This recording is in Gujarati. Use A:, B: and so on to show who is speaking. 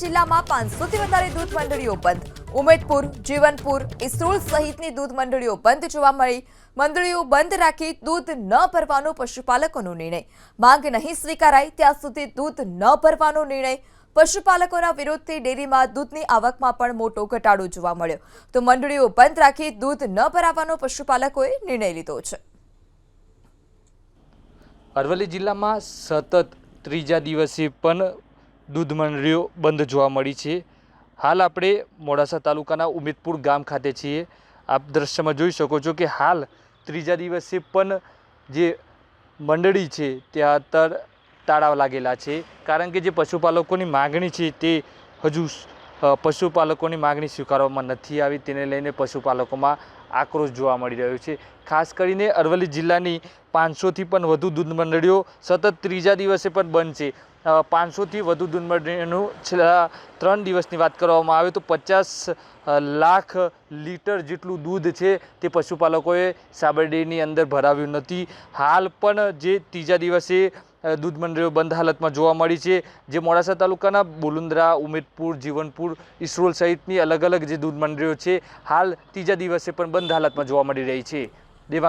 A: જિલ્લામાં પાંચસોથી વધારે દૂધ મંડળીઓ બંધ. ઉમેદપુર, જીવનપુર, ઇસરોલ સહિતની દૂધ મંડળીઓ બંધ જોવા મળી. મંડળીઓ બંધ રાખી દૂધ ન ભરવાનો પશુપાલકોનો નિર્ણય. માંગ નહીં સ્વીકારાય ત્યાં સુધી દૂધ ન ભરવાનો નિર્ણય. પશુપાલકોના વિરોધથી ડેરીમાં દૂધની આવકમાં પણ મોટો ઘટાડો જોવા મળ્યો. તો મંડળીઓ બંધ રાખી દૂધ ન ભરાવવાનો પશુપાલકોએ નિર્ણય લીધો છે.
B: અરવલ્લી જિલ્લામાં સતત ત્રીજા દિવસે પણ દૂધ મંડળીઓ બંધ જોવા મળી છે. હાલ આપણે મોડાસા તાલુકાના ઉમેદપુર ગામ ખાતે છીએ. આપ દ્રશ્યમાં જોઈ શકો છો કે હાલ ત્રીજા દિવસે પણ જે મંડળી છે, ત્યાં તર તાળાવ લાગેલા છે. કારણ કે જે પશુપાલકોની માગણી છે તે હજુ પશુપાલકોની માગણી સ્વીકારવામાં નથી આવી. તેને લઈને પશુપાલકોમાં આક્રોશ જોવા મળી રહ્યો છે. ખાસ કરીને અરવલ્લી જિલ્લાની પાંચસોથી પણ વધુ દૂધ મંડળીઓ સતત ત્રીજા દિવસે પણ બંધ છે. પાંચસોથી વધુ દૂધ મંડળીઓનું છેલ્લા ત્રણ દિવસની વાત કરવામાં આવે તો પચાસ લાખ લીટર જેટલું દૂધ છે તે પશુપાલકોએ સાબરડીની અંદર ભરાવ્યું નથી. હાલ પણ જે ત્રીજા દિવસે દૂધ મંડળીઓ બંધ હાલતમાં જોવા મળી છે, જે મોડાસા તાલુકાના બોલુંદ્રા, ઉમેદપુર, જીવનપુર, ઇસરોલ સહિતની અલગ અલગ જે દૂધ મંડળીઓ છે, હાલ ત્રીજા દિવસે પણ બંધ હાલતમાં જોવા મળી રહી છે. દેવાંગ